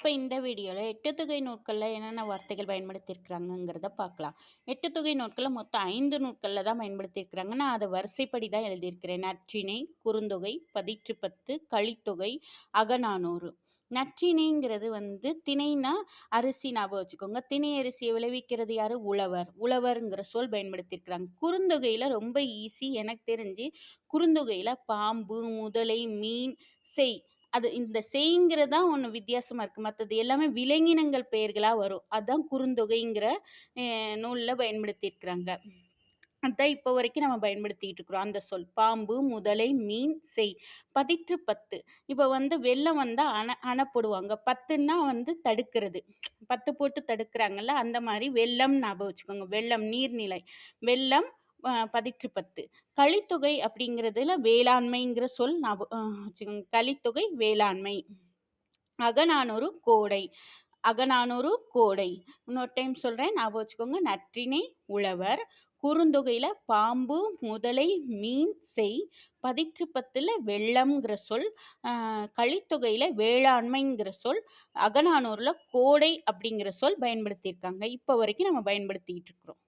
இப்போ இந்த வீடியோவில் எட்டுத்தொகை நூட்களில் என்னென்ன வார்த்தைகள் பயன்படுத்தியிருக்கிறாங்கங்கிறத பார்க்கலாம் எட்டுத்தொகை நூட்களில் மொத்தம் ஐந்து நூட்களில் தான் பயன்படுத்தியிருக்கிறாங்க. நான் அதை வரிசைப்படி தான் எழுதியிருக்கிறேன். நற்றினை குறுந்தொகை பதிற்றுப்பத்து கழித்தொகை அகநானூறு. நற்றினைங்கிறது வந்து திணைனா அரிசி ஞாபகம் வச்சுக்கோங்க. திணை அரிசியை விளைவிக்கிறது யார்? உழவர். உழவருங்கிற சொல் பயன்படுத்தியிருக்கிறாங்க. குறுந்தொகையில் ரொம்ப ஈஸி எனக்கு தெரிஞ்சு குறுந்தொகையில் பாம்பு முதலை மீன் செய் அது இந்த செய்ங்கிறது தான் ஒன்று வித்தியாசமாக இருக்குது மற்றது எல்லாமே விலங்கினங்கள் பெயர்களாக வரும். அதுதான் குறுந்தொகைங்கிற நூலில் பயன்படுத்தியிருக்கிறாங்க. அதான் இப்போ வரைக்கும் நம்ம பயன்படுத்திட்டு இருக்கிறோம். அந்த சொல் பாம்பு முதலை மீன் செய். பதிற்று பத்து. இப்போ வந்து வெள்ளம் வந்தால் அணை போடுவாங்க. பத்துன்னா வந்து தடுக்கிறது. பத்து போட்டு தடுக்கிறாங்கல்ல அந்த மாதிரி வெள்ளம் ஞாபகம் வச்சுக்கோங்க. வெள்ளம் நீர்நிலை. வெள்ளம் பதிற்று பத்து கலித்தொகை அப்படிங்கிறதுல வேளாண்மைங்கிற சொல் நான் வச்சுக்கோங்க. கலித்தொகை வேளாண்மை. அகநானூறு கோடை. அகநானூறு கோடை. இன்னொரு டைம் சொல்கிறேன் ஞாபகம் வச்சுக்கோங்க. நற்றினை உழவர். குறுந்தொகையில் பாம்பு முதலை மீன் செய். பதிற்று பத்தில் வெள்ளம்ங்கிற சொல். கழித்தொகையில் வேளாண்மைங்கிற சொல். அகநானூரில் கோடை அப்படிங்கிற சொல் பயன்படுத்தியிருக்காங்க. இப்போ வரைக்கும் நம்ம பயன்படுத்திக்கிட்டு இருக்கிறோம்.